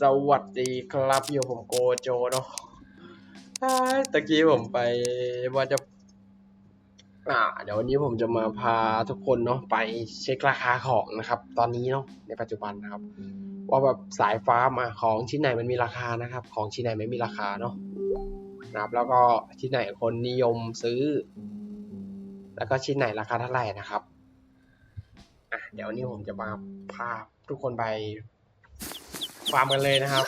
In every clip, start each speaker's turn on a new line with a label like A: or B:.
A: สวัสดีครับอยู่ผมโกโจเนาะตะกี้ผมไปว่าจะ อ่า เดี๋ยววันนี้ผมจะมาพาทุกคนเนาะไปเช็คราคาของนะครับ ตอนนี้เนาะในปัจจุบันนะครับ ว่าแบบสายฟ้ามาของชิ้นไหนมันมีราคานะครับ ของชิ้นไหนไม่มีราคาเนาะนะครับ แล้วก็ชิ้นไหนคนนิยมซื้อ แล้วก็ชิ้นไหนราคาเท่าไหร่นะครับอะเดี๋ยววันนี้ผมจะมาพาทุกคนไป ฟาร์มกันเลยนะครับ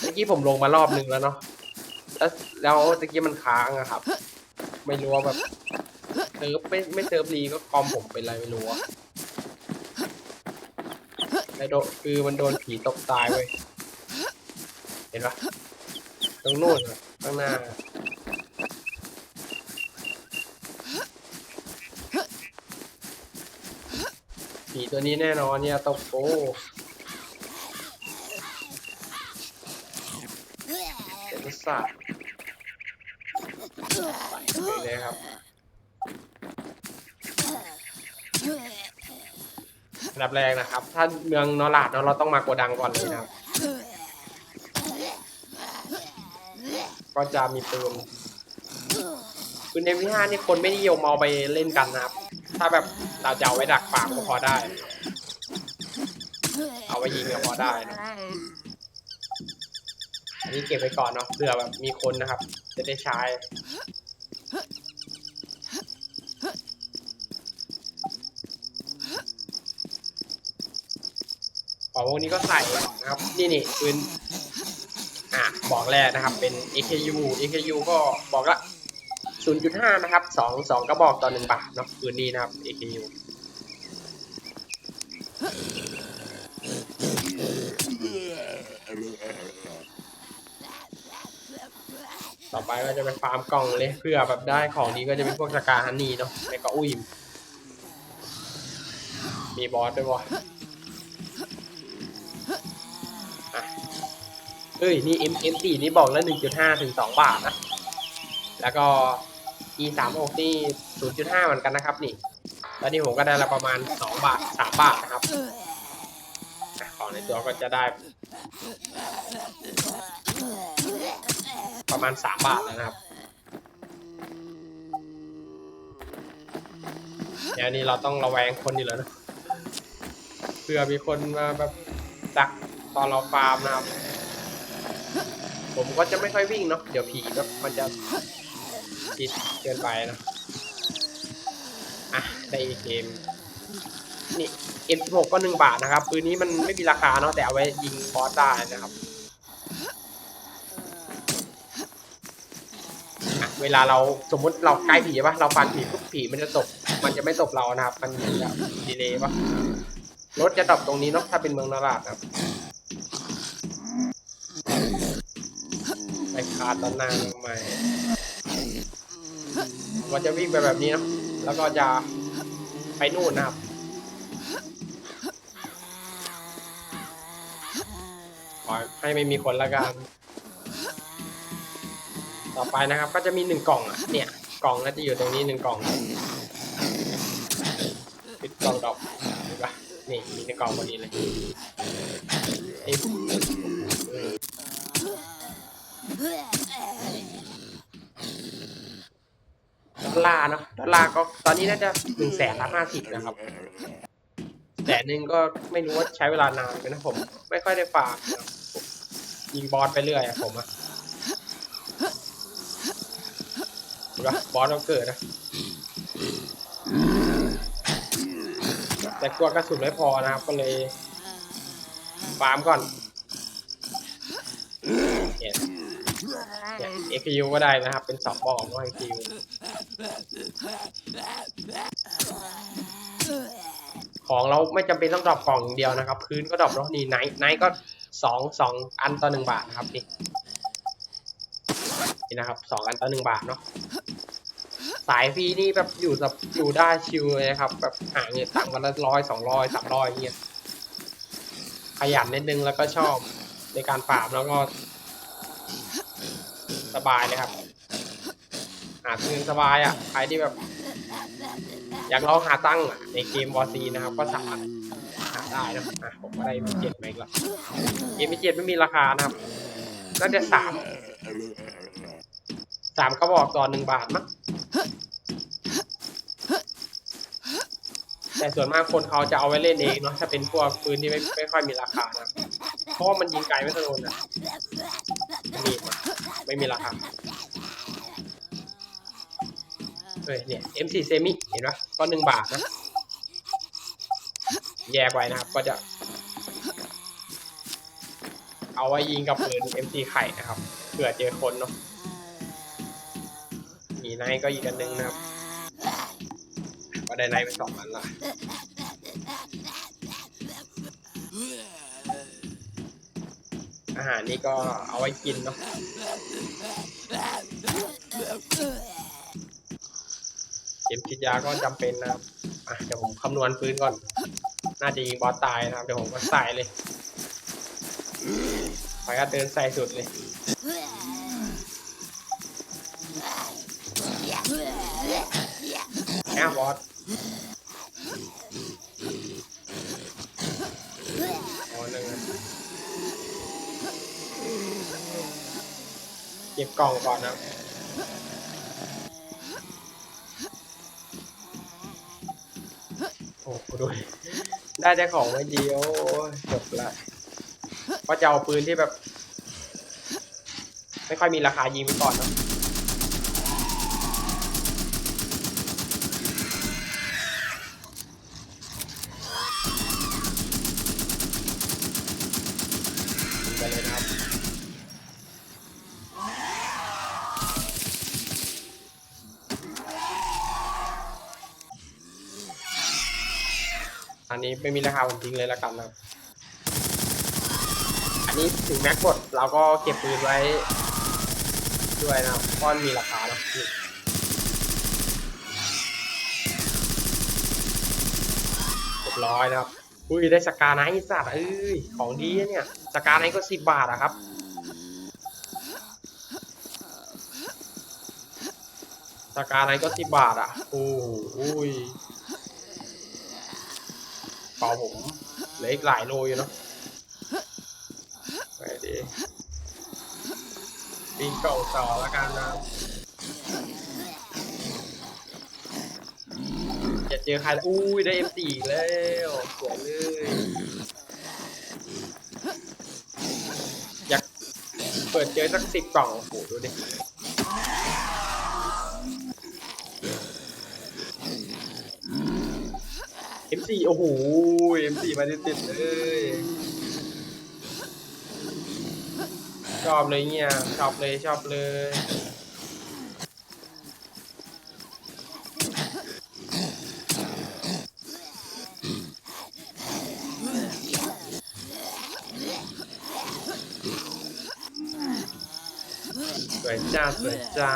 A: เมื่อกี้ผมลงมารอบนึงแล้วเนาะ แล้วแล้วตะกี้มันค้างอะครับ ไม่รู้ว่าแบบเซิร์ฟไม่ไม่เซิร์ฟรีก็คอมผมเป็นไรไม่รู้อะไอโดคือมันโดนผีตกตายเว้ย เห็นปะตรงโนู้นอะข้างหน้าผีตัวนี้แน่นอนเนี่ยตกโกเป็นสัตว์ไปเลยครับอันดับแรกนะครับ ถ้าเมืองนอราดเนาะเราต้องมาโกดังก่อนเลยนะครับ ก็จะมีปืนปืนเอ็มพีห้านี่คนไม่นิยมเอาไปเล่นกันนะครับ ถ้าแบบเราจะเอาไว้ดักปากก็พอได้ เอาไว้ยิงก็พอได้นะ อันนี้เก็บไว้ก่อนเนาะเผื่อแบบมีคนนะครับ จะได้ใช้ของพวกนี้ก็ใส่นะครับ นี่นี่ปืนอะบอกแรกนะครับ เป็น AKU AKU ก็บอกละ0.5 นะครับ 2 2กระบอกต่อ 1 บาทเนาะปืนนี้นะครับ AKU ต่อไป ก็จะไปฟาร์มกล่องเลยเพื่อแบบได้ของดีก็จะเป็นพวกสกาฮันนี่เนาะแล้วก็อุ้ยมีบอสด้วยวะเอ้ย นี่ M M 4นี่บอกแล้ว1.5ถึง2บาทนะ แล้วก็ e 3 6นี่0.5เหมือนกันนะครับ นี่แล้วนี่ผมก็ได้ละประมาณ2บาท3บาทนะครับอ่ของในตัวก็จะได้ ประมาณ 3 บาทนะครับเดี๋ยวนี้เราต้องระแวงคนอยู่แล้วนะเผื่อมีคนมาแบบดักตอนเราฟาร์มนะครับ ผมก็จะไม่ค่อยวิ่งเนาะเดี๋ยวผีแบบมันจะติดเกินไปนะอะได้อีกเกมนี่ M16 ก็หนึ่งบาทนะครับปืนนี้มันไม่มีราคาเนาะแต่เอาไว้ยิงบอสได้นะครับ อะ เวลาเราสมมุติเราใกล้ผีปะเราฟันผีปุ๊บผีมันจะตบมันจะไม่ตบเรานะครับ มันจะดีเลย์ปะรถจะตบตรงนี้เนาะถ้าเป็นเมืองนาราดนะครับไปคาตอนหน้าทำไมมันจะวิ่งไปแบบนี้เนาะแล้วก็จะไปนู่นนะครับขอให้ไม่มีคนละกัน ต่อไปนะครับ ก็จะมีหนึ่งกล่องอะเนี่ย กล่องก็จะอยู่ตรงนี้หนึ่งกล่องปิดกล่องดอกเห็นปะนี่มีในกล่องพอดีเลยไอ้ดอลลาร์เนาะดอลลาร์ก็ตอนนี้น่าจะหนึ่งแสนละห้าสิบนะครับแสนหนึ่งก็ไม่รู้ว่าใช้เวลานานไหมนะผม ไม่ค่อยได้ฝากยิงบอสไปเรื่อยอะผมอะดู นะบอสเราเกิดนะ แต่กลัวกระสุนไม่พอนะครับ ก็เลยฟาร์มก่อนเนี่ยเนี่ย APU ก็ได้นะครับ เป็นสองบอกเนาะ APU ของเราไม่จำเป็นต้องดรอปกล่องอย่างเดียวนะครับ พื้นก็ดรอปแล้วนี่ไนท์ไนท์ก็สองสองอันต่อหนึ่งบาทนะครับนี่ นี่นะครับสองอันต่อหนึ่งบาทเนาะสายฟรีนี่แบบอยู่แบบอยู่ได้ชิลเลยครับ แบบหาเงินตังค์วันละร้อยสองร้อยสามร้อยเงี้ยขยันนิดนึงแล้วก็ชอบในการฟาร์มแล้วก็ สบายเลยครับ หาเงินสบายอะใครที่แบบ อยากลองหาตั้งในเกมวอซีนะครับ ก็สามารถหาได้นะอะผมก็ได้มีเจ็ดมาอีกแล้วเอ็มเจ็ดไม่มีราคานะครับน่าจะสาม สามกระบอกต่อหนึ่งบาทมั้งแต่ส่วนมากคนเขาจะเอาไว้เล่นเองเนาะถ้าเป็นพวกปืนที่ไม่ไม่ค่อยมีราคานะเพราะมันยิงไกลไม่ทะลุนะมีดมาไม่มีราคาเฮ้ยเนี่ย M4 เซมิเห็นปะก็หนึ่งบาทนะแยกไว้นะครับ ก็จะ เอาไว้ยิงกับปืน M4 ไข่นะครับเผื่อเจอคนเนาะ มีไนท์ก็อีกอันหนึ่งนะครับ ก็ได้ไนท์ไปสองอันละอาหารนี่ก็เอาไว้กินเนาะเข็มฉีดยาก็จำเป็นนะครับอะเดี๋ยวผมคำนวณปืนก่อน น่าจะยิงบอสตายนะครับ เดี๋ยวผมก็ใส่เลยไปก็เดินใส่สุดเลย แอบอสอ๋อหนึ่งเก็บกล่องก่อนนะโอ้โหดูได้แต่ของไม่ดีโอ้จบละก็จะเอาปืนที่แบบ ไม่ค่อยมีราคายิงไปก่อนเนาะ ไปเลยนะครับ อั นนี้ไม่มีราคาผมทิ้งเลยละกันนะครับ อันนี้ถึงแม็กกดเราก็เก็บปืนไว้ด้วยนะครับเพราะมันมีราคานะนี่เรียบร้อยนะครับ อุ้ยได้สกาไนท์สัตว์เอ้ยของดีเนี่ย สกาไนท์ก็สิบบาทอะครับสกาไนท์ก็สิบบาทอะโอ้โหอุ้ย เป่าผมเหลืออีกหลายโลอยู่เนาะไปดิปีเก่าต่อแล้วกันนะครับจะเจอใครอุ้ยได้ M4 อีกแล้วสวยเลยอยากเปิดเจอสักสิบกล่องโอ้โหดูดิ M4 โอ้โห M4 มาติดๆเลยชอบเลยเนี่ยชอบเลยชอบเลยสวยจ้าสวยจ้า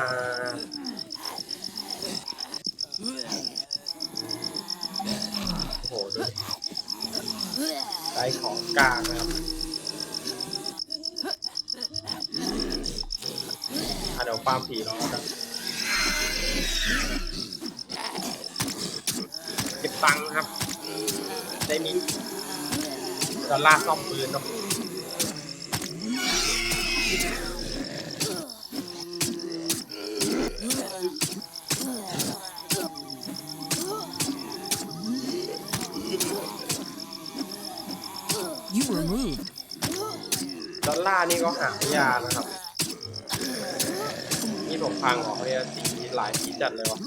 A: โอ้โหดูดิ ได้ของกลางนะครับอเดี๋ยวฟาร์มผีรอครับเก็บตังค์ครับ ได้มีดอลลาร์ซ่อมปืนเนา ดอลลาร์นี่ก็หายากนะครับ นี่ผมพังออกเนี่ยสีหลายสีจัดเลยวะ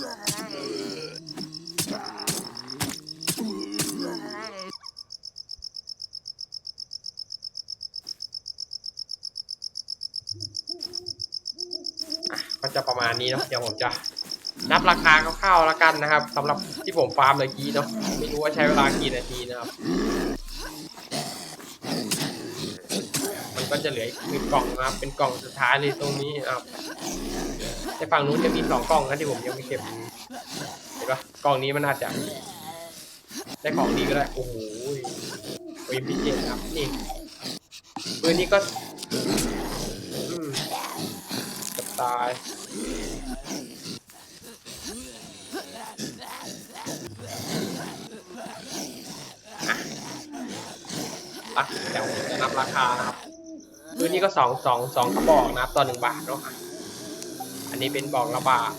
A: อะก็จะประมาณนี้เนาะเดี๋ยวผมจะนับราคาคร่าวๆแล้วกันนะครับสำหรับที่ผมฟาร์มเมื่อกี้เนาะไม่รู้ว่าใช้เวลากี่นาทีนะครับ มัน ก็จะเหลืออีกหนึ่งกล่องนะครับ เป็นกล่องสุดท้ายเลยตรงนี้นะครับในฝั่งนู้นจะมีสองกล่องนะที่ผมยังไม่เก็บเห็นปะกล่องนี้มันอาจจะได้ของดีก็ได้ โอ้โหปืนพิเศษครับนี่ปืนนี้ก็กับตายอะอะเดี๋ยวผมจะนับราคานะครับ ปืนนี้ก็สองสองสองกระบอกนะครับต่อหนึ่งบาทเนาะอันนี้เป็นบอกละบาท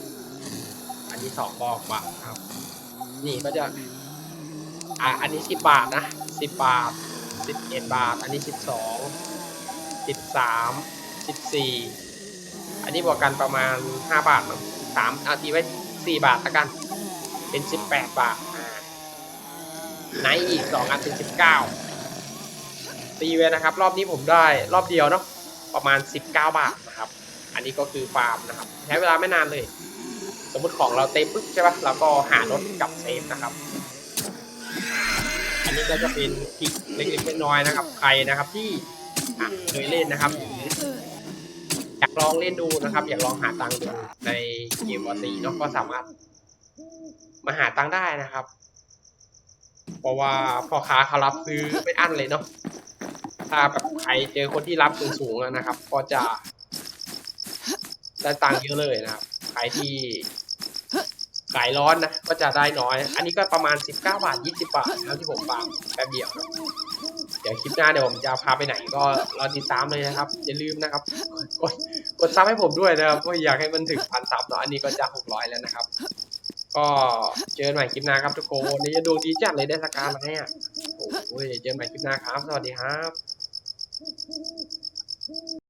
A: อันนี้สองบอกบาทครับ นี่ก็จะอะอันนี้สิบบาทนะสิบบาทสิบเอ็ดบาท อันนี้สิบสองสิบสามสิบสี่อันนี้บวกกันประมาณห้าบาทสามเอาตีไว้สี่บาทละกัน เป็นสิบแปดบาทอ่าไหนอีกสองอันเป็นสิบเก้า ตีไว้นะครับ รอบนี้ผมได้รอบเดียวเนาะประมาณสิบเก้าบาทนะครับ อันนี้ก็คือฟาร์มนะครับใช้เวลาไม่นานเลย สมมติของเราเต็มปุ๊บใช่ปะเราก็หารถกลับเซฟนะครับ อันนี้ก็จะเป็นทริกเล็กๆน้อยๆนะครับ ใครนะครับที่เคยเล่นนะครับออยากลองเล่นดูนะครับ อยากลองหาตังค์ดูในเกมวอตีเนาะก็สามารถมาหาตังค์ได้นะครับ เพราะว่าพ่อค้าเขารับซื้อไม่อั้นเลยเนาะ ถ้าแบบใครเจอคนที่รับสูงๆนะครับ ก็จะได้ตังค์เยอะเลยนะครับใครที่ขายร้อนนะก็จะได้น้อย อันนี้ก็ประมาณ 19 บาท 20 บาทนะครับที่ผมฟาร์มแป๊บเดียวนะเดี๋ยวคลิปหน้าเดี๋ยวผมจะพาไปไหนก็รอติดตามเลยนะครับ อย่าลืมนะครับ กดกดซับให้ผมด้วยนะครับเพราะอยากให้มันถึงพันซับเนาะอันนี้ก็จะ600 แล้วนะครับ ก็เจอใหม่คลิปหน้าครับทุกคนนี่จะดวงดีจัดเลยได้สกามาให้อะโอ้ยเจอใหม่คลิปหน้าครับ สวัสดีครับ